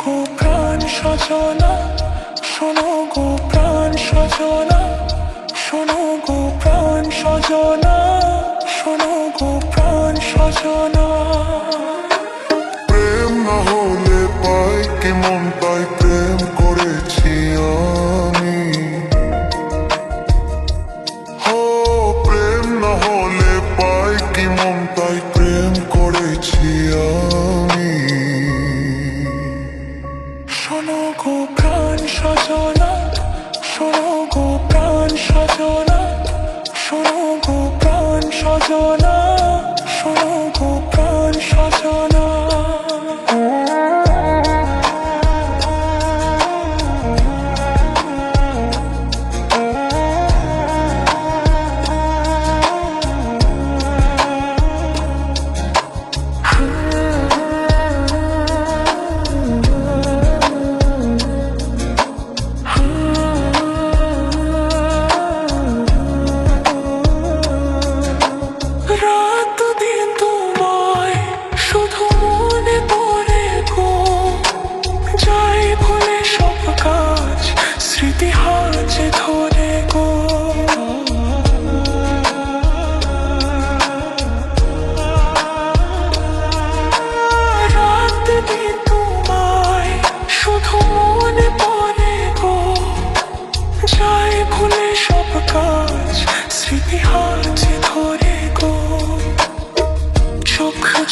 গো প্রাণ সজনা, শোনো গো প্রাণ সজনা, শোনো গো প্রাণ সজনা, শোনো গো প্রাণ সজনা। প্রেম না হলে পাই কি মন তাই প্রেম প্রাণ সজনা শোনো গো প্রাণ সজনা শোনো গো প্রাণ সজনা।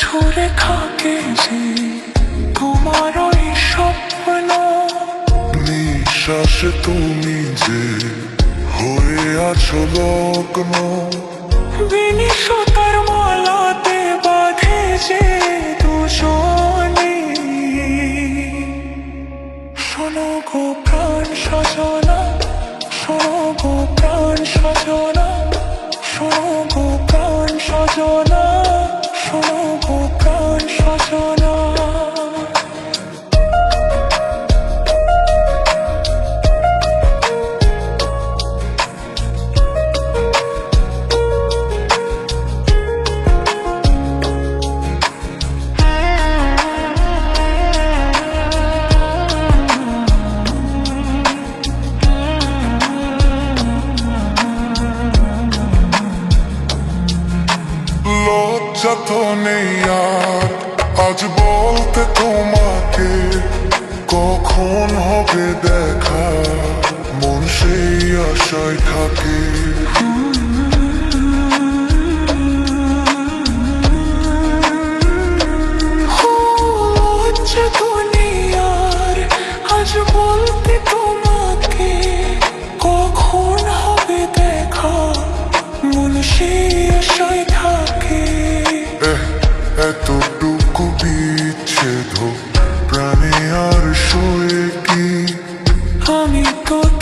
ঝরে থাকে যে তোমার ওই স্বপ্ন। নিঃশ্বাসে তুমি যে হয়ে আছো লগ্ন। বিনিশতার মালাতে বাঁধে যে দুজনে। শোনো গো প্রাণ সজনা শোনো গো প্রাণ সজনা শোনো গো প্রাণ সজনা। লজ্জা তো নেই আর, আজ বলতে তোমাকে কখন হবে দেখা? মন সেই আশায় থাকে। হচ্ছে দুনিয়ার, আজ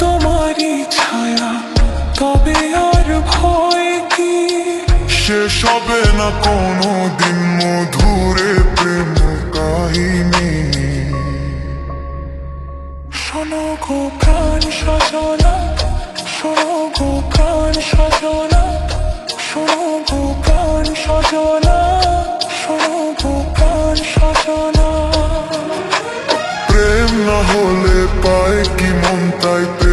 তোমারই ছায়া তবে আর ভয় কি? শেষ হবে না কোনো দিন মধুরে প্রেম কাহিনী। শোনো গো প্রাণ সজনা শোনো গো প্রাণ সজনা শোনো গো প্রাণ সজনা শোনো গো প্রাণ সজনা। প্রেম না হলে পায় কি মন তাই প্রেম করেছি